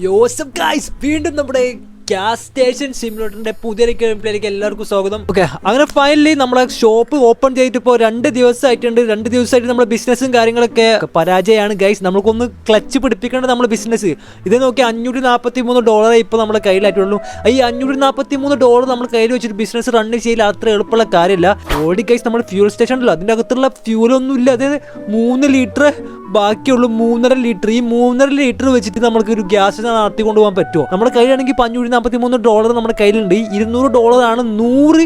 യോസഫ് guys വീണ്ടും നമ്മുടെ gas station സിമുലേറ്ററിന്റെ പുതിയൊരു ഗെയിംപ്ലേക്ക് എല്ലാവർക്കും സ്വാഗതം. ഓക്കെ അങ്ങനെ ഫൈനലി നമ്മളെ ഷോപ്പ് ഓപ്പൺ ചെയ്തിട്ട് ഇപ്പോൾ രണ്ട് ദിവസമായിട്ടുണ്ട്. രണ്ട് ദിവസമായിട്ട് നമ്മുടെ ബിസിനസ്സും കാര്യങ്ങളൊക്കെ പരാജയമാണ് ഗൈസ് നമുക്കൊന്ന് ക്ലച്ച് പിടിപ്പിക്കേണ്ടത് നമ്മുടെ ബിസിനസ് ഇത് നോക്കി അഞ്ഞൂറ്റി നാൽപ്പത്തി മൂന്ന് ഡോളറേ ഇപ്പോൾ നമ്മുടെ കയ്യിലായിട്ടുള്ളൂ. ഈ അഞ്ഞൂറ്റി നാൽപ്പത്തി മൂന്ന് ഡോളർ നമ്മൾ കയ്യിൽ വെച്ചിട്ട് ബിസിനസ് റൺ ചെയ്യില്ല അത്ര എളുപ്പമുള്ള കാര്യമില്ല. ഓടി ഗൈസ് നമ്മൾ ഫ്യൂൽ സ്റ്റേഷനിലോ അതിന്റെ അകത്തുള്ള ഫ്യൂലൊന്നും ഇല്ല അതായത് മൂന്ന് ലിറ്റർ ബാക്കിയുള്ള മൂന്നര ലിറ്റർ ഈ മൂന്നര ലിറ്റർ വെച്ചിട്ട് നമുക്ക് ഒരു ഗ്യാസ് നടത്തി കൊണ്ടുപോകാൻ പറ്റുമോ? നമ്മുടെ കയ്യിലാണെങ്കിൽ അഞ്ഞൂറ്റി നാൽപ്പത്തി മൂന്ന് ഡോളർ നമ്മുടെ കയ്യിലുണ്ട്. ഇരുന്നൂറ് ഡോളറാണ് നൂറ്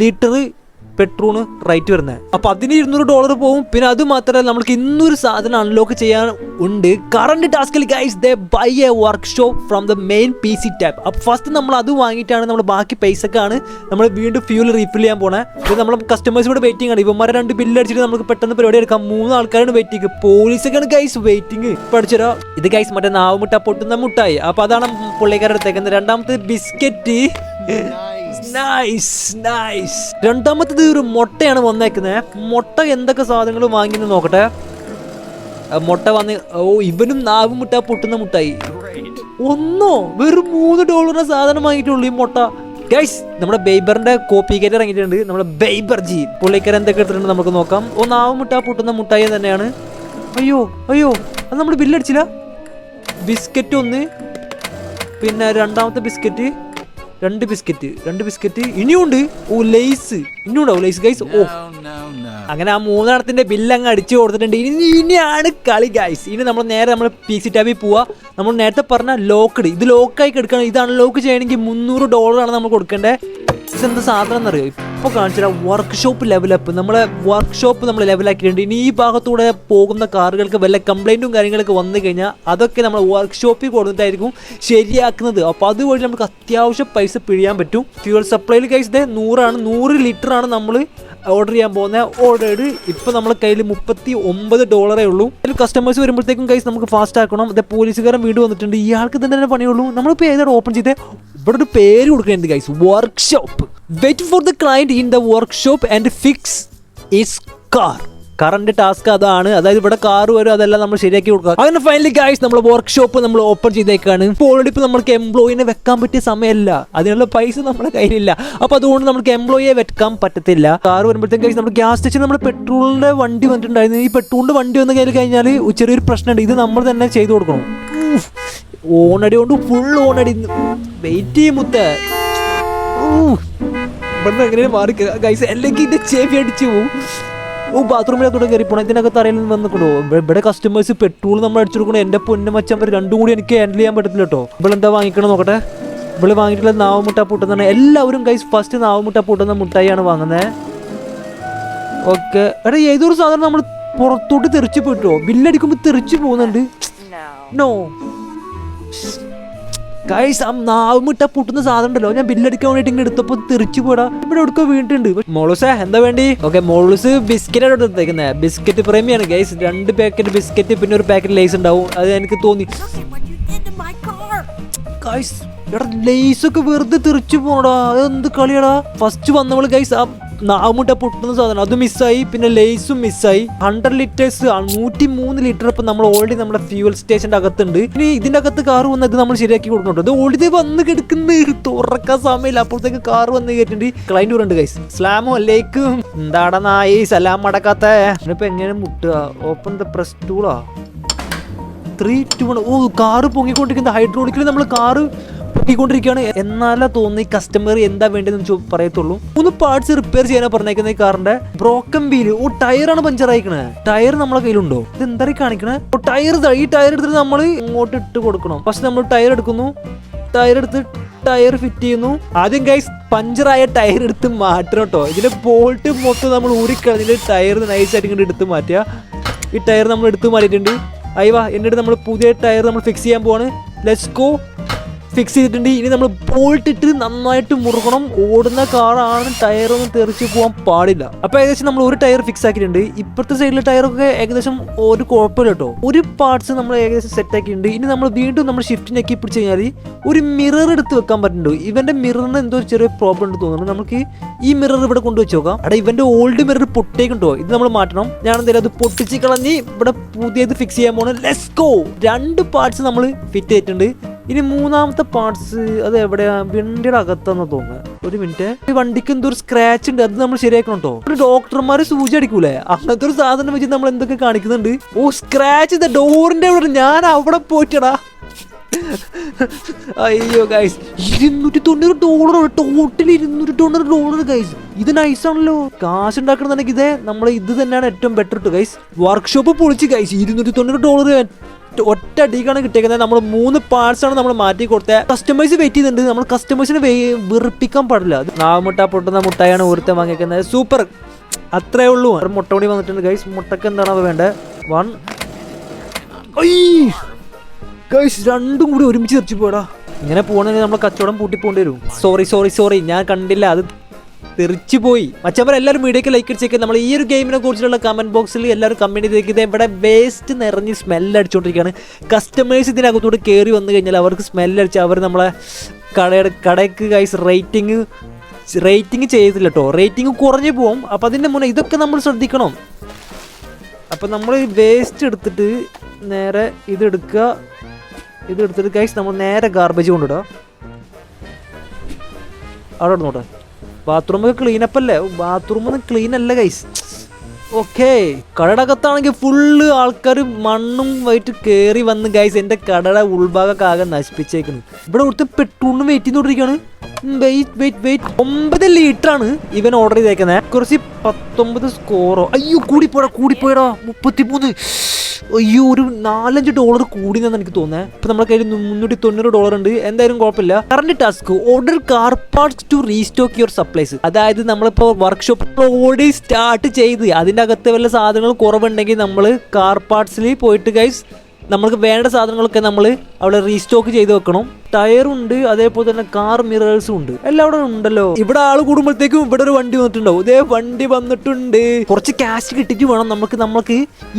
ലിറ്റർ പെട്രോൾ റേറ്റ് വരുന്നത് അപ്പൊ അതിന് ഇരുന്നൂറ് ഡോളർ പോകും പിന്നെ അത് മാത്രമല്ല നമുക്ക് ഇന്നൊരു സാധനം അൺലോക്ക് ചെയ്യാൻ ഉണ്ട്. കറണ്ട് ടാസ്കിൽ guys the buy a work from the main P C tap അപ്പൊ ഫസ്റ്റ് നമ്മൾ അത് വാങ്ങിയിട്ടാണ് നമ്മൾ ബാക്കി പൈസക്കാണ് നമ്മൾ വീണ്ടും ഫ്യൂൽ റീഫിൽ ചെയ്യാൻ പോണേ. ഇത് നമ്മൾ കസ്റ്റമേഴ്സ് കൂടെ വെയിറ്റിംഗ് ആണ്. ഇവന്മാരെ രണ്ട് ബില്ല് അടിച്ചിട്ട് നമുക്ക് പെട്ടെന്ന് പരിപാടി എടുക്കാം. മൂന്ന് ആൾക്കാരാണ് വെയിറ്റിംഗ് പോലീസൊക്കെയാണ് ഗൈസ് വെയിറ്റിംഗ് പഠിച്ചോ ഇത് ഗൈസ് മറ്റേ നാവ് മുട്ട പൊട്ടുന്ന മുട്ടായി. അപ്പൊ അതാണ് പുള്ളിക്കാരുടെ അടുത്തേക്കുന്നത് രണ്ടാമത്തെ ബിസ്ക്കറ്റ്. നൈസ് നൈസ് രണ്ടാമത്തത് ഒരു മുട്ടയാണ് വന്നേക്കുന്നത് മുട്ട എന്തൊക്കെ സാധനങ്ങൾ വാങ്ങിന്ന് നോക്കട്ടെ. മുട്ട വന്ന് ഓ ഇവനും നാവ് മുട്ട പൊട്ടുന്ന മുട്ടായി. ഒന്നോ? വെറും മൂന്ന് ഡോളറിന് സാധനം വാങ്ങിയിട്ടുള്ളൂ ഈ മുട്ട. ഗൈസ് നമ്മുടെ ബേബറിന്റെ കോപ്പി കേറ്റ് ഇറങ്ങിയിട്ടുണ്ട്. നമ്മുടെ ബേബർ ജി. പുള്ളിക്കാരൻ എന്തൊക്കെ എടുത്തിട്ടുണ്ട് നമുക്ക് നോക്കാം. ഓ നാവ് മുട്ട പൊട്ടുന്ന മുട്ടായി തന്നെയാണ്. അയ്യോ അയ്യോ അത് നമ്മൾ ബില്ലടിച്ചില്ല ബിസ്ക്കറ്റ് ഒന്ന്. പിന്നെ രണ്ടാമത്തെ ബിസ്ക്കറ്റ് രണ്ട് ബിസ്ക്കറ്റ് രണ്ട് ബിസ്ക്കറ്റ് ഇനിയുണ്ട്. ഓ ലേസ് ഇനിയുണ്ടാവും ലൈസ് ഗൈസ് ഓ. അങ്ങനെ ആ മൂന്നെണ്ണത്തിന്റെ ബില്ല് അങ്ങ് അടിച്ചു കൊടുത്തിട്ടുണ്ട്. ഇനി ഇനിയാണ് കളി ഗൈസ് ഇനി നമ്മൾ നേരെ നമ്മൾ പി സി ടാബിൽ പോവാ. നമ്മൾ നേരത്തെ പറഞ്ഞ ലോക്ക്ഡ് ഇത് ലോക്കായി കിടക്കണം. ഇത് അൺലോക്ക് ചെയ്യണമെങ്കിൽ മുന്നൂറ് ഡോളറാണ് നമ്മൾ കൊടുക്കേണ്ടത് എന്താ സാധനം എന്നറിയോ? ഇപ്പോൾ കാണിച്ചാൽ വർക്ക്ഷോപ്പ് ലെവലപ്പ് നമ്മളെ വർക്ക്ഷോപ്പ് നമ്മൾ ലെവലാക്കിയിട്ടുണ്ട് ഇനി ഈ ഭാഗത്തൂടെ പോകുന്ന കാറുകൾക്ക് വല്ല കംപ്ലൈന്റും കാര്യങ്ങളൊക്കെ വന്നു കഴിഞ്ഞാൽ അതൊക്കെ നമ്മൾ വർക്ക്ഷോപ്പിൽ കൊടുത്തിട്ടായിരിക്കും ശരിയാക്കുന്നത്. അപ്പോൾ അതുവഴി നമുക്ക് അത്യാവശ്യം പൈസ പിഴിയാൻ പറ്റും. ഫ്യൂൽ സപ്ലൈയിൽ ഗൈസ് ഇതേ നൂറാണ് നൂറ് ലിറ്റർ ആണ് നമ്മൾ ഓർഡർ ചെയ്യാൻ പോകുന്ന. ഓർഡേഡ് ഇപ്പം നമ്മളെ കയ്യിൽ മുപ്പത്തി ഒമ്പത് ഡോളറേ ഉള്ളൂ. അതിൽ കസ്റ്റമേഴ്സ് വരുമ്പോഴത്തേക്കും കൈസ് നമുക്ക് ഫാസ്റ്റ് ആക്കണം. അതേ പോലീസുകാരൻ വീട് വന്നിട്ടുണ്ട്. ഇയാൾക്ക് തന്നെ തന്നെ പണിയുള്ളൂ. നമ്മളിപ്പോൾ ഏതാണ് ഓപ്പൺ ചെയ്തേ? ഇവിടെ ഒരു പേര് കൊടുക്കുന്നുണ്ട് guys workshop wait for the client in the workshop and fix is car current task അതാണ്. അതായത് ഇവിടെ കാർ വരും അതെല്ലാം നമ്മൾ ശരിയാക്കി കൊടുക്കുക. അങ്ങനെ ഫൈനലി ഗൈസ് നമ്മൾ വർക്ക്ഷോപ്പ് നമ്മൾ ഓപ്പൺ ചെയ്തേക്കാണ്. ഇപ്പോൾ ഓൾറെഡി ഇപ്പോൾ നമുക്ക് എംപ്ലോയിനെ വെക്കാൻ പറ്റിയ സമയമല്ല. അതിനുള്ള പൈസ നമ്മുടെ കയ്യിലില്ല. അപ്പോൾ അതുകൊണ്ട് നമുക്ക് എംപ്ലോയിയെ വെക്കാൻ പറ്റത്തില്ല. കാർ വരുമ്പോഴത്തേക്കും ഗൈസ് നമ്മൾ ഗ്യാസ് സ്റ്റേഷൻ നമ്മൾ പെട്രോളിന്റെ വണ്ടി വന്നിട്ടുണ്ടായിരുന്നു. ഈ പെട്രോളിന്റെ വണ്ടി വന്ന് കയ്യിൽ കഴിഞ്ഞാൽ ചെറിയൊരു പ്രശ്നമുണ്ട്. ഇത് നമ്മൾ തന്നെ ചെയ്തു കൊടുക്കണം. ഓണടി കൊണ്ട് ഫുൾ ഓണടി. വെയിറ്റ് ചെയ്യും മുത്ത. ഇവിടുന്ന് എങ്ങനെയാണ് മാറി ഗൈസ് അല്ലെങ്കിൽ ഇതിന്റെ ചെവി അടിച്ചു പോകും ഓ ബാത്റൂമിനകത്തോടെ കയറി പോണം. ഇതിനകത്ത് അറിയാൻ വന്നിട്ടുണ്ടോ? ഇവിടെ കസ്റ്റമേഴ്സ് പെട്രോൾ നമ്മൾ അടിച്ചു കൊടുക്കണം എന്റെ പൊന്നു മച്ചാൻ രണ്ടും കൂടി എനിക്ക് ഹാൻഡിൽ ചെയ്യാൻ പറ്റത്തില്ല കേട്ടോ ഇവിടെ എന്താ വാങ്ങിക്കണം നോക്കട്ടെ? ഇവിടെ വാങ്ങിയിട്ടുള്ള നാവുമുട്ട പൊട്ടുന്ന എല്ലാവരും ഗൈസ് ഫസ്റ്റ് നാവുമുട്ട പൊട്ടുന്ന മുട്ടായിയാണ് വാങ്ങുന്നത് ഓക്കെ എടാ ഏതൊരു സാധനം നമ്മൾ പുറത്തോട്ട് തെറിച്ചു പോയിട്ടോ ബില്ലടിക്കുമ്പോൾ തെറിച്ചു പോകുന്നുണ്ട്. നോ ഗൈസ് നാവ് നാവുമിട്ട പൊട്ടുന്ന സാധനം ഉണ്ടല്ലോ. ഞാൻ ബില്ലടിക്കാൻ വേണ്ടിട്ട് ഇങ്ങനെ എടുത്തപ്പോ തെറിച്ചു പോടാ. ഇവിടെ എടുക്കോ വീണിട്ടുണ്ട്. മോളൂസ് എന്താ വേണ്ടി? ഓക്കെ മോളൂസ് ബിസ്ക്കറ്റ് എടുത്തേക്കുന്നത് ബിസ്ക്കറ്റ് പ്രേമിയാണ് ഗൈസ് രണ്ട് പാക്കറ്റ് ബിസ്ക്കറ്റ് പിന്നെ ഒരു പാക്കറ്റ് ലേസ് ഉണ്ടാവും. അത് എനിക്ക് തോന്നി? ഗൈസ് എടാ ലേസ് ഒക്കെ വെറുതെ തെറിച്ചു പോണടാ. അത് എന്ത് കളിയാടാ? ഫസ്റ്റ് വന്നവൾ ഗൈസ് ആ നാമുട്ട പൊട്ടുന്ന സാധനം. അത് മിസ്സായി പിന്നെ ലേസും മിസ്സായി. ഹൺഡ്രഡ് ലിറ്റേഴ്സ് നൂറ്റി മൂന്ന് ലിറ്റർ ഇപ്പൊ നമ്മൾ ഓൾറെഡി നമ്മുടെ ഫ്യൂവൽ സ്റ്റേഷന്റെ അകത്തുണ്ട്. ഇനി ഇതിന്റെ അകത്ത് കാർ വന്നത് നമ്മൾ ശരിയാക്കി കൊടുക്കുന്നുണ്ട് ഇത് ഓൾറെഡി വന്ന് കിടക്കുന്ന. തുറക്കാൻ സമയമില്ല. അപ്പോഴത്തേക്ക് കാർ വന്ന് കേട്ടിട്ട് ക്ലൈന്റ് ഉണ്ട് ഗൈസ് സ്ലാമോ അല്ലേക്കും എന്താടാ നായി? സലാം അടക്കാത്ത. ഇപ്പൊ എങ്ങനെ മുട്ടുക? ഓപ്പൺ ദ പ്രസ് ടൂളാ ത്രീ ടു വൺ ഓ കാറ് പൊങ്ങിക്കൊണ്ടിരിക്കുന്ന. ഹൈഡ്രോളിക്കിൽ നമ്മൾ കാറ് പൊങ്ങിക്കൊണ്ടിരിക്കുകയാണ് എന്നാലേ തോന്നി കസ്റ്റമർ എന്താ വേണ്ടതെന്ന് പറയത്തുള്ളൂ. മൂന്ന് പാർട്സ് റിപ്പയർ ചെയ്യാനാ പറഞ്ഞേക്കുന്ന കാറിന്റെ. ബ്രോക്കൺ വീൽ ഓ ടയറാണ് പഞ്ചർ ആയിക്കണേ. ടയർ നമ്മളെ കയ്യിലുണ്ടോ? ഇത് എന്താ കാണിക്കണേ? ഓ ടയർ ഈ ടയർ എടുത്തിട്ട് നമ്മൾ ഇങ്ങോട്ട് ഇട്ട് കൊടുക്കണം. പക്ഷെ നമ്മൾ ടയർ എടുക്കുന്നു. ടയർ എടുത്ത് ടയർ ഫിറ്റ് ചെയ്യുന്നു. ആദ്യം ഗൈസ് പഞ്ചറായ ടയർ എടുത്ത് മാറ്റണം കേട്ടോ. ഇതിന്റെ ബോൾട്ട് മൊത്തം നമ്മൾ ഊരിക്കളഞ്ഞിട്ട് ടയർ നൈസായിട്ട് ഇങ്ങോട്ട് എടുത്ത് മാറ്റുക. ഈ ടയർ നമ്മൾ എടുത്ത് മാറ്റിയിട്ടുണ്ട്. അയ്യവാ എന്നിട്ട് നമ്മൾ പുതിയ ടയർ നമ്മൾ ഫിക്സ് ചെയ്യാൻ പോവാണ്. ലെറ്റ്സ് ഗോ ഫിക്സ് ചെയ്തിട്ടുണ്ട്. ഇനി നമ്മൾ പോയിട്ടിട്ട് നന്നായിട്ട് മുറുകണം. ഓടുന്ന കാറാണ് ടയറൊന്നും തെറിച്ച് പോകാൻ പാടില്ല. അപ്പൊ ഏകദേശം നമ്മൾ ഒരു ടയർ ഫിക്സ് ആക്കിയിട്ടുണ്ട്. ഇപ്പുറത്തെ സൈഡിലെ ടയറൊക്കെ ഏകദേശം ഒരു കുഴപ്പമില്ല കേട്ടോ. ഒരു പാർട്സ് നമ്മൾ ഏകദേശം സെറ്റ് ആക്കിയിട്ടുണ്ട്. ഇനി നമ്മൾ വീണ്ടും നമ്മൾ ഷിഫ്റ്റിനൊക്കെ പിടിച്ച് കഴിഞ്ഞാൽ ഒരു മിറർ എടുത്ത് വെക്കാൻ പറ്റുന്നുണ്ട്. ഇവന്റെ മിററിന് എന്തോ ചെറിയ പ്രോബ്ലം ഉണ്ട് തോന്നുന്നു. നമുക്ക് ഈ മിറർ ഇവിടെ കൊണ്ടുവച്ച് നോക്കാം. അവിടെ ഇവന്റെ ഓൾഡ് മിറർ പൊട്ടേക്കുണ്ടോ ഇത് നമ്മൾ മാറ്റണം. ഞാൻ എന്തായാലും അത് പൊട്ടിച്ച് കളഞ്ഞ് ഇവിടെ പുതിയത് ഫിക്സ് ചെയ്യാൻ പോണ ലെസ്കോ രണ്ട് പാർട്സ് നമ്മൾ ഫിറ്റ് ചെയ്തിട്ടുണ്ട്. ഇനി മൂന്നാമത്തെ പാർട്സ് അത് എവിടെയാ? വണ്ടിയുടെ അകത്താന്ന് തോന്നുന്നത് ഒരു മിനിറ്റ് ഈ വണ്ടിക്ക് എന്തോ ഒരു സ്ക്രാച്ച് ഉണ്ട്. അത് നമ്മൾ ശരിയാക്കണം കേട്ടോ ഒരു സൂചി അടിക്കൂലേ? അങ്ങനത്തെ ഒരു സാധനം വെച്ച് നമ്മൾ എന്തൊക്കെ കാണിക്കുന്നുണ്ട്? ഓ സ്ക്രാച്ച് ഡോറിന്റെ അവിടെ. ഞാൻ അവിടെ പോയിട്ടടാ. അയ്യോ ഗൈസ് ഇരുന്നൂറ്റി തൊണ്ണൂറ് ഡോളർ ടോട്ടൽ ഇരുന്നൂറ്റി തൊണ്ണൂറ് ഡോളർ ഗൈസ് ഇത് നൈസ് ആണല്ലോ. കാശ് ഉണ്ടാക്കണമെന്നുണ്ടെങ്കിൽ ഇതേ. നമ്മൾ ഇത് തന്നെയാണ് ഏറ്റവും ബെറ്റർ ടു ഗൈസ് വർക്ക്ഷോപ്പ് പൊളിച്ച് ഗൈസ് ഇരുന്നൂറ്റി തൊണ്ണൂറ് ഡോളർ ഒറ്റ അടിക്കാണ് കിട്ടിയേക്കുന്നത്. നമ്മൾ മൂന്ന് പാർട്സ് ആണ് നമ്മൾ മാറ്റി കൊടുത്തത് കസ്റ്റമേഴ്സ് വെയിറ്റ് ചെയ്യുന്നുണ്ട് നമ്മൾ കസ്റ്റമേഴ്സിനെ വെറുപ്പിക്കാൻ പാടില്ല. നാവുമുട്ട പൊട്ടുന്ന മുട്ടായാണ് ഒരുത്തം വാങ്ങിക്കുന്നത്. സൂപ്പർ അത്രേ ഉള്ളൂ. മുട്ട കൂടി വന്നിട്ടുണ്ട് ഗൈസ് മുട്ടക്ക് എന്താണ് അവ വേണ്ടത് വൺ ഗൈസ് രണ്ടും കൂടി ഒരുമിച്ച് തെറിച്ചു പോടാ ഇങ്ങനെ പോകണമെങ്കിൽ നമ്മൾ കച്ചവടം പൂട്ടി പോകേണ്ടി വരും. സോറി സോറി സോറി ഞാൻ കണ്ടില്ല. അത് തെറിച്ചു പോയി മച്ചവർ എല്ലാവരും വീഡിയോക്ക് ലൈക്ക് അടിച്ചേക്ക് നമ്മൾ ഈ ഒരു ഗെയിമിനെ കുറിച്ചുള്ള കമന്റ് ബോക്സിൽ എല്ലാവരും കമന്റ് ചെയ്തേക്ക് ഇവിടെ വേസ്റ്റ് നിറഞ്ഞ് സ്മെല്ല് അടിച്ചുകൊണ്ടിരിക്കുകയാണ് കസ്റ്റമേഴ്സ് ഇതിനകത്തോട്ട് കയറി വന്നു കഴിഞ്ഞാൽ അവർക്ക് സ്മെല്ല് അടിച്ച് അവർ നമ്മളെ കടയുടെ കടയ്ക്ക് ഗൈസ് റേറ്റിംഗ് റേറ്റിംഗ് ചെയ്തില്ല കേട്ടോ റേറ്റിംഗ് കുറഞ്ഞു പോകും അപ്പോൾ അതിന്റെ മുന്നേ ഇതൊക്കെ നമ്മൾ ശ്രദ്ധിക്കണം. അപ്പം നമ്മൾ വേസ്റ്റ് എടുത്തിട്ട് നേരെ ഇതെടുക്കുക ഇതെടുത്തിട്ട് ഗൈസ് നമ്മൾ നേരെ ഗാർബേജ് കൊണ്ടിടുക അവിടെ ഇടുന്നോട്ടെ ബാത്റൂമൊക്കെ ക്ലീൻ അപ്പ് അല്ലേ? ബാത്റൂമൊന്നും ക്ലീൻ അല്ല ഗൈസ് ഓക്കെ കടയുടെ അകത്താണെങ്കിൽ ഫുള്ള് ആൾക്കാർ മണ്ണും വൈറ്റ് കയറി വന്ന് ഗൈസ് എന്റെ കടയുടെ ഉൾഭാഗമൊക്കെ ആകെ നശിപ്പിച്ചേക്കുന്നു. ഇവിടെ കൊടുത്ത് പെട്രോളിന് വെയിറ്റ് ചെയ്തോണ്ടിരിക്കുകയാണ്. ഒമ്പത് ലിറ്റർ ആണ് ഇവൻ ഓർഡർ ചെയ്തേക്കുന്നത് കുറച്ച് പത്തൊമ്പത് സ്കോറോ അയ്യോ കൂടിപ്പോടാ കൂടിപ്പോയടാ. മുപ്പത്തിമൂന്ന്. അയ്യോ ഒരു നാലഞ്ച് ഡോളർ കൂടി എന്നാണ് എനിക്ക് തോന്നുന്നത് ഇപ്പൊ നമ്മുടെ കയ്യിൽ മുന്നൂറ്റി തൊണ്ണൂറ് ഡോളർ ഉണ്ട്. എന്തായാലും കുഴപ്പമില്ല. Current task order car parts to restock your supplies അതായത് നമ്മളിപ്പോ വർക്ക്ഷോപ്പ് ഓടി സ്റ്റാർട്ട് ചെയ്ത് അതിന്റെ അകത്ത് വല്ല സാധനങ്ങൾ കുറവുണ്ടെങ്കിൽ നമ്മൾ കാർ പാർട്സിൽ പോയിട്ട് ഗൈസ് നമ്മൾക്ക് വേണ്ട സാധനങ്ങളൊക്കെ നമ്മൾ അവിടെ റീസ്റ്റോക്ക് ചെയ്ത് വെക്കണം. ടയറുണ്ട് അതേപോലെ തന്നെ കാർ മിറേഴ്സും ഉണ്ട്. എല്ലാം അവിടെ ഉണ്ടല്ലോ. ഇവിടെ ആൾ കൂടുമ്പോഴത്തേക്കും ഇവിടെ ഒരു വണ്ടി വന്നിട്ടുണ്ടാവും. ഇതേ വണ്ടി വന്നിട്ടുണ്ട്. കുറച്ച് ക്യാഷ് കിട്ടിയിട്ട് വേണം നമുക്ക് നമ്മൾക്ക്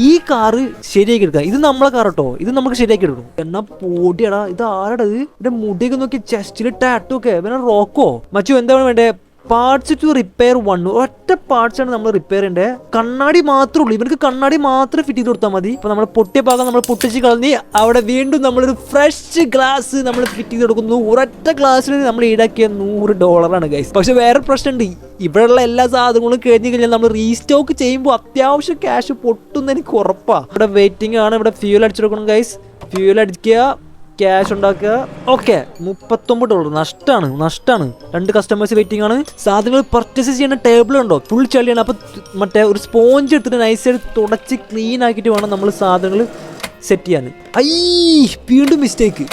ഈ കാറ് ശരിയാക്കി എടുക്കാം ഇത് നമ്മളെ കാർ കേട്ടോ ഇത് നമുക്ക് ശരിയാക്കി എടുക്കണം. എന്നാ പോടിയടാ. ഇത് ആരടത് ഇവിടെ മുടിയൊക്കെ നോക്കി ചെസ്റ്റിൽ ടാറ്റു ഒക്കെ. പിന്നെ റോക്കോ മച്ചു എന്താണ് വേണ്ടേ? പാർട്സ് ടു റിപ്പയർ വൺ ഒറ്റ പാർട്സ് ആണ് നമ്മൾ റിപ്പയർ ചെയ്യേണ്ടത് കണ്ണാടി മാത്രമേ ഉള്ളൂ. ഇവർക്ക് കണ്ണാടി മാത്രം ഫിറ്റ് ചെയ്ത് കൊടുത്താൽ മതി. ഇപ്പൊ നമ്മൾ പൊട്ടിയ ഭാഗം നമ്മൾ പൊട്ടിച്ച് കളഞ്ഞ് അവിടെ വീണ്ടും നമ്മളൊരു ഫ്രഷ് ഗ്ലാസ് നമ്മൾ ഫിറ്റ് ചെയ്ത് കൊടുക്കുന്നു. ഒരൊറ്റ ഗ്ലാസ്സിന് നമ്മൾ ഈടാക്കിയ നൂറ് ഡോളറാണ് ഗൈസ് പക്ഷെ വേറെ പ്രശ്നമുണ്ട്. ഇവിടെയുള്ള എല്ലാ സാധനങ്ങളും കഴിഞ്ഞ് കഴിഞ്ഞാൽ നമ്മൾ റീസ്റ്റോക്ക് ചെയ്യുമ്പോൾ അത്യാവശ്യം ക്യാഷ് പൊട്ടുന്ന എനിക്ക് ഉറപ്പാ ഇവിടെ വെയിറ്റിംഗ് ആണ്. ഇവിടെ ഫ്യൂൽ അടിച്ചെടുക്കണം ഗൈസ് ഫ്യൂൽ അടിക്കുക. ക്യാഷ് ഉണ്ടാക്കുക. ഓക്കെ മുപ്പത്തൊമ്പത് ഡോളർ നഷ്ടമാണ് നഷ്ടമാണ് രണ്ട് കസ്റ്റമേഴ്സ് വെയിറ്റിംഗ് ആണ്. സാധനങ്ങൾ പർച്ചേസ് ചെയ്യുന്ന ടേബിൾ ഉണ്ടോ? ഫുൾ ചളിയാണ്. അപ്പോൾ മറ്റേ ഒരു സ്പോഞ്ച് എടുത്തിട്ട് നൈസായിട്ട് തുടച്ച് ക്ലീൻ ആക്കിയിട്ട് വേണം നമ്മൾ സാധനങ്ങൾ സെറ്റ് ചെയ്യാൻ. ഐ വീണ്ടും മിസ്റ്റേക്ക്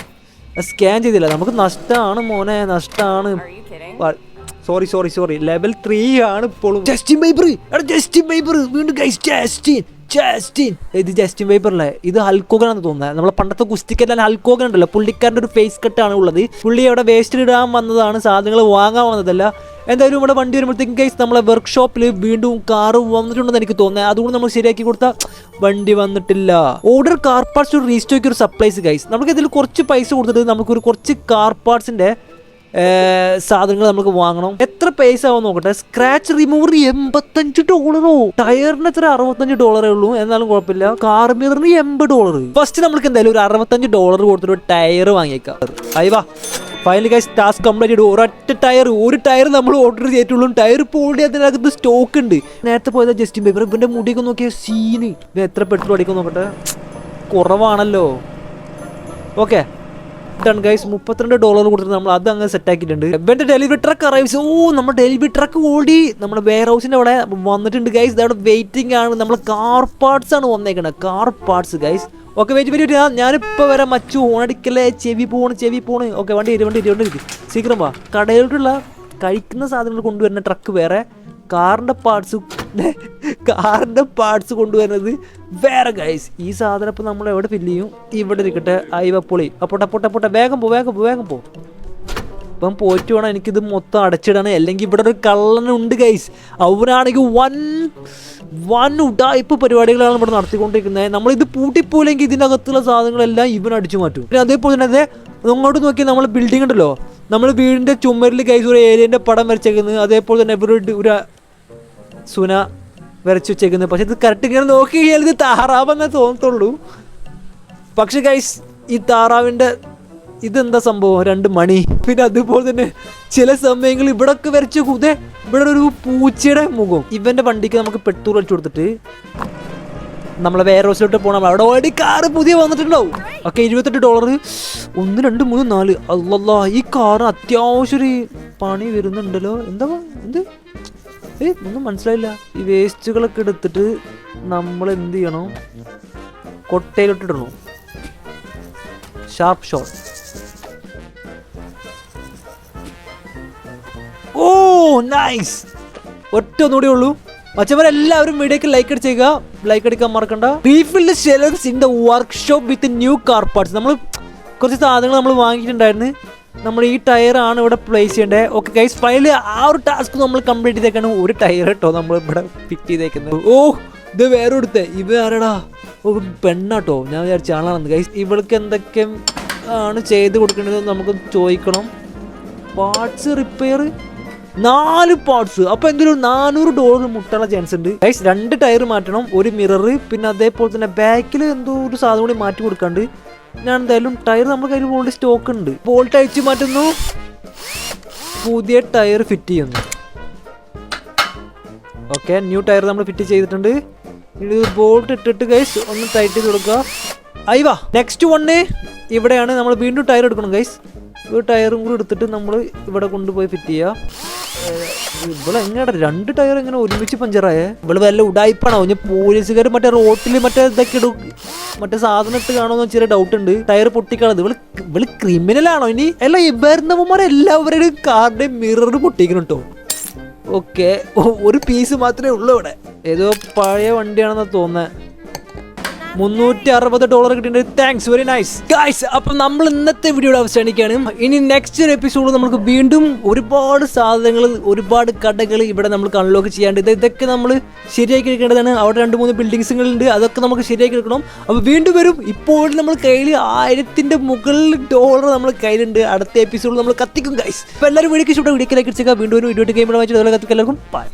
സ്കാൻ ചെയ്തില്ല. നമുക്ക് നഷ്ടമാണ് മോനെ നഷ്ടമാണ് sorry sorry sorry level three ആണ് ഇപ്പോഴും ജസ്റ്റിൻ ബൈബർ എടാ ജസ്റ്റിൻ ബൈബർ വീണ്ടും ഗൈസ് ജസ്റ്റിൻ ജസ്റ്റിൻ ഇത് ജസ്റ്റിൻ ബൈബറല്ലേ ഇത് ഹൽക്കോഗനാന്ന് തോന്നുന്നത്. നമ്മളെ പണ്ടത്തെ കുസ്തിക്കെല്ലാം ഹൽക്കോഗൻ ഉണ്ടല്ലോ. പുള്ളിക്കാരന്റെ ഒരു ഫേസ് കട്ടാണ് ഉള്ളത്. പുള്ളി അവിടെ വേസ്റ്റ് ഇടാൻ വന്നതാണ്. സാധനങ്ങൾ വാങ്ങാൻ വന്നതല്ല. എന്തായാലും ഇവിടെ വണ്ടി വരുമ്പോഴത്തേക്കും ഗൈസ് നമ്മളെ വർക്ക്ഷോപ്പിൽ വീണ്ടും കാർ വന്നിട്ടുണ്ടെന്ന് എനിക്ക് തോന്നുന്നത്. അതുകൊണ്ട് നമ്മൾ ശരിയാക്കി കൊടുത്ത വണ്ടി വന്നിട്ടില്ല. ഓർഡർ കാർ പാർട്സ് ഒരു റീസ്റ്റോക്ക് ഒരു സപ്ലൈസ് ഗൈസ് നമുക്ക് ഇതിൽ കുറച്ച് പൈസ കൊടുത്തിട്ട് നമുക്കൊരു കുറച്ച് കാർ പാർട്സിന്റെ സാധനങ്ങൾ നമുക്ക് വാങ്ങണം. എത്ര പൈസ ആവും നോക്കട്ടെ? സ്ക്രാച്ച് റിമൂവർ എൺപത്തഞ്ച് ഡോളറോ? ടയറിന് എത്ര? അറുപത്തഞ്ച് ഡോളറേ ഉള്ളൂ. എന്നാലും കുഴപ്പമില്ല. കാർ മിററിന് എൺപത് ഡോളർ ഫസ്റ്റ് നമുക്ക് എന്തായാലും ഒരു അറുപത്തഞ്ച് ഡോളർ കൊടുത്തിട്ട് ഒരു ടയർ വാങ്ങിയേക്കാം. അയ്യ വാ. ഫൈനലി ഗൈസ് ടാസ്ക് കംപ്ലീറ്റ് ചെയ്തു. ഒരൊറ്റ ടയർ ഒരു ടയർ നമ്മൾ ഓർഡർ ചെയ്തിട്ടുള്ളൂ. ടയർ പോളി അതിനകത്ത് സ്റ്റോക്ക് ഉണ്ട്. നേരത്തെ പോയത് ജസ്റ്റിൻ ബേബർ ഇവന്റെ മുടിയൊക്കെ നോക്കിയ സീന് ഇത് എത്ര പെട്രോൾ അടിക്കും നോക്കട്ടെ? കുറവാണല്ലോ. ഓക്കെ ഡൺ ഗൈസ് മുപ്പത്തിരണ്ട് ഡോളർ കൊടുത്തിട്ട് നമ്മൾ അത് അങ്ങ് സെറ്റ് ആക്കിയിട്ടുണ്ട്. ഇവന്റെ ഡെലിവറി ട്രക്ക് അറൈവ്സ് ഓ നമ്മുടെ ഡെലിവറി ട്രക്ക് ഓടി. നമ്മുടെ വെയർ ഹൗസിന്റെ അവിടെ വന്നിട്ടുണ്ട് ഗൈസ് അവിടെ വെയിറ്റിംഗ് ആണ്. നമ്മൾ കാർ പാർട്സ് ആണ് വന്നേക്കുന്നത് car parts guys okay wait wait ഞാനിപ്പോൾ വരെ. മച്ചു ഓണടിക്കല്ലേ ചെവി പോണ് ചെവി പോണ്. ഓക്കെ വണ്ടി ഇരുവണ്ടി വണ്ടി ഇരി വണ്ടി സീക്കിരം വാ. കടയിലോട്ടുള്ള കഴിക്കുന്ന സാധനങ്ങൾ കൊണ്ടുവരുന്ന ട്രക്ക് വേറെ. കാറിന്റെ പാർട്സ് കാറിന്റെ പാർട്സ് കൊണ്ടുവരുന്നത് വേറെ ഗൈസ് ഈ സാധനം ഇപ്പം നമ്മൾ എവിടെ ഫില്ല് ചെയ്യും? ഇവിടെ ഇരിക്കട്ടെ അയവ പൊളി അപ്പോട്ടെ പൊട്ടെ പൊട്ടെ വേഗം പോ വേഗം പോ വേഗം പോ. ഇപ്പം പോയിട്ട് വേണം എനിക്കിത് മൊത്തം അടച്ചിടണം അല്ലെങ്കിൽ ഇവിടെ ഒരു കള്ളനുണ്ട് ഗൈസ് അവരാണെങ്കിൽ വൻ വൻ ഉടായ്പ പരിപാടികളാണ് ഇവിടെ നടത്തിക്കൊണ്ടിരിക്കുന്നത്. നമ്മളിത് പൂട്ടിപ്പോയില്ലെങ്കിൽ ഇതിന്റെ അകത്തുള്ള സാധനങ്ങളെല്ലാം ഇവൻ അടിച്ചു മാറ്റും. പിന്നെ അതേപോലെ തന്നെ അങ്ങോട്ട് നോക്കി നമ്മൾ ബിൽഡിംഗ് ഉണ്ടല്ലോ. നമ്മൾ വീടിന്റെ ചുമരിൽ ഗൈസ് ഒരു ഏരിയന്റെ പടം വരച്ചേക്കുന്നത്. അതേപോലെ തന്നെ ഒരു- ഒരു സുന വരച്ചു വെച്ചേക്കുന്നത് പക്ഷെ ഇത് കറക്റ്റ് ഇങ്ങനെ നോക്കി കഴിഞ്ഞാൽ ഇത് താറാവെന്നേ തോന്നത്തുള്ളൂ. പക്ഷെ ഗൈസ് ഈ താറാവിന്റെ ഇതെന്താ സംഭവം? രണ്ട് മണി. പിന്നെ അതുപോലെ തന്നെ ചില സമയങ്ങളിൽ ഇവിടെ ഒക്കെ വരച്ചു കുതേ ഇവിടെ ഒരു പൂച്ചയുടെ മുഖം. ഇവന്റെ വണ്ടിക്ക് നമുക്ക് പെട്രോൾ അടിച്ചു കൊടുത്തിട്ട് നമ്മളെ വേറെ ഹൗസിലോട്ട് പോകണം അവിടെ ഓൾറെഡി കാറ് പുതിയ വന്നിട്ടുണ്ടാവും. ഓക്കെ ഇരുപത്തെട്ട് ഡോളർ ഒന്ന് രണ്ട് മൂന്ന് നാല്. അല്ലല്ല ഈ കാറ് അത്യാവശ്യം ഒരു പണി വരുന്നുണ്ടല്ലോ. എന്താ എന്ത് ഏ ഒന്നും മനസ്സിലായില്ല. ഈ വേസ്റ്റുകളൊക്കെ എടുത്തിട്ട് നമ്മൾ എന്ത് ചെയ്യണം? കൊട്ടയിലോട്ടിടണം. ഷാർപ്പ് ഷോട്ട് ഓ നൈസ് ഒറ്റ ഒന്നുകൂടി ഉള്ളൂ. മച്ചവരെല്ലാവരും വീഡിയോക്ക് ലൈക്ക് അടിച്ചേക്കുക ലൈക്ക് അടിക്കാൻ മറക്കണ്ട. Refilled shelves in the workshop with new car parts നമ്മൾ കുറച്ച് സാധനങ്ങൾ നമ്മൾ വാങ്ങിയിട്ടുണ്ടായിരുന്നു. നമ്മൾ ഈ ടയറാണ് ഇവിടെ പ്ലേസ് ചെയ്യേണ്ടത് ഓക്കെ ഗൈസ് ഫൈനലി ആ ഒരു ടാസ്ക് നമ്മൾ കംപ്ലീറ്റ് ചെയ്തേക്കാണ്. ഒരു ടയർ കേട്ടോ നമ്മൾ ഇവിടെ ഫിറ്റ് ചെയ്തേക്കുന്നത്. ഓ ഇത് വേറെ എടുത്തേ ഇവ ആരടാ? പെണ്ണാട്ടോ. ഞാൻ വിചാരിച്ച ആളാണെന്ന്. ഗൈസ് ഇവൾക്ക് എന്തൊക്കെ ആണ് ചെയ്ത് കൊടുക്കേണ്ടത് നമുക്ക് ചോദിക്കണം. പാർട്സ് റിപ്പയർ നാല് പാർട്സ് അപ്പൊ എന്തൊരു നാനൂറ് ഡോളർ മുട്ടാനുള്ള ചാൻസ് ഉണ്ട്. ഗൈസ് രണ്ട് ടയർ മാറ്റണം. ഒരു മിറർ പിന്നെ അതേപോലെ തന്നെ ബാക്കിൽ എന്തോ ഒരു സാധനം കൂടി മാറ്റി കൊടുക്കാണ്ട്. ഞാൻ എന്തായാലും ടയർ നമ്മുടെ കയ്യിൽ പോകേണ്ട സ്റ്റോക്ക് ഉണ്ട്. ബോൾട്ട് അഴിച്ച് മാറ്റുന്നു. പുതിയ ടയർ ഫിറ്റ് ചെയ്യുന്നു. ഓക്കെ ന്യൂ ടയർ നമ്മൾ ഫിറ്റ് ചെയ്തിട്ടുണ്ട്. ഇത് ബോൾട്ട് ഇട്ടിട്ട് ഗൈസ് ഒന്ന് ടൈറ്റ് ചെയ്ത് കൊടുക്കുക. അയവാ നെക്സ്റ്റ് വണ്ണ് ഇവിടെയാണ് നമ്മൾ വീണ്ടും ടയർ എടുക്കണം ഗൈസ് ഒരു ടയറും കൂടി എടുത്തിട്ട് നമ്മൾ ഇവിടെ കൊണ്ടുപോയി ഫിറ്റ് ചെയ്യുക. ഇവിടെ എങ്ങനെയാ രണ്ട് ടയർ എങ്ങനെ ഒരുമിച്ച് പഞ്ചറായേ? ഇവൾ വല്ല ഉടായ്പാണോ ഇനി പോലീസുകാർ മറ്റേ റോട്ടിൽ മറ്റേ ഇതൊക്കെ ഇടും. മറ്റേ സാധനം ഇട്ട് കാണുമെന്ന് ചെറിയ ഡൗട്ട് ഉണ്ട്. ടയർ പൊട്ടിക്കാണത്. ഇവൾ ഇവൾ ക്രിമിനൽ ആണോ ഇനി? അല്ല ഇവരുന്നവന്മാർ എല്ലാവരുടെയും കാറിന്റെ മിറർ പൊട്ടിക്കണം കേട്ടോ ഓക്കെ ഒരു പീസ് മാത്രമേ ഉള്ളൂ ഇവിടെ. ഏതോ പഴയ വണ്ടിയാണെന്ന് തോന്നുന്നത് മുന്നൂറ്റി അറുപത് ഡോളർ കിട്ടിയിട്ടുണ്ട്. താങ്ക്സ് വെരി നൈസ് ഗായ്സ് അപ്പം നമ്മൾ ഇന്നത്തെ വീഡിയോ അവസാനിക്കുകയാണ്. ഇനി നെക്സ്റ്റ് ഒരു എപ്പിസോഡ് നമുക്ക് വീണ്ടും ഒരുപാട് സാധനങ്ങൾ ഒരുപാട് കടകൾ ഇവിടെ നമ്മൾ അൺലോക്ക് ചെയ്യാണ്ട് ഇത് ഇതൊക്കെ നമ്മൾ ശരിയാക്കി എടുക്കേണ്ടതാണ്. അവിടെ രണ്ട് മൂന്ന് ബിൽഡിങ്സുകളുണ്ട് അതൊക്കെ നമുക്ക് ശരിയാക്കി എടുക്കണം. അപ്പോൾ വീണ്ടും വരും. ഇപ്പോൾ നമ്മൾ കയ്യിൽ ആയിരത്തിന്റെ മുകളിൽ ഡോളർ നമ്മൾ കയ്യിലുണ്ട്. അടുത്ത എപ്പിസോഡ് നമ്മൾ കത്തിക്കും ഗൈസ് അപ്പോൾ എല്ലാവരും വീഡിയോക്ക് ഇഷ്ടപ്പെട്ട വീടിക്കലേക്ക് ലൈക്ക് വീണ്ടും ഒരു വീഡിയോ ഗെയിം വായിച്ചു കത്തിക്കും. എല്ലാവർക്കും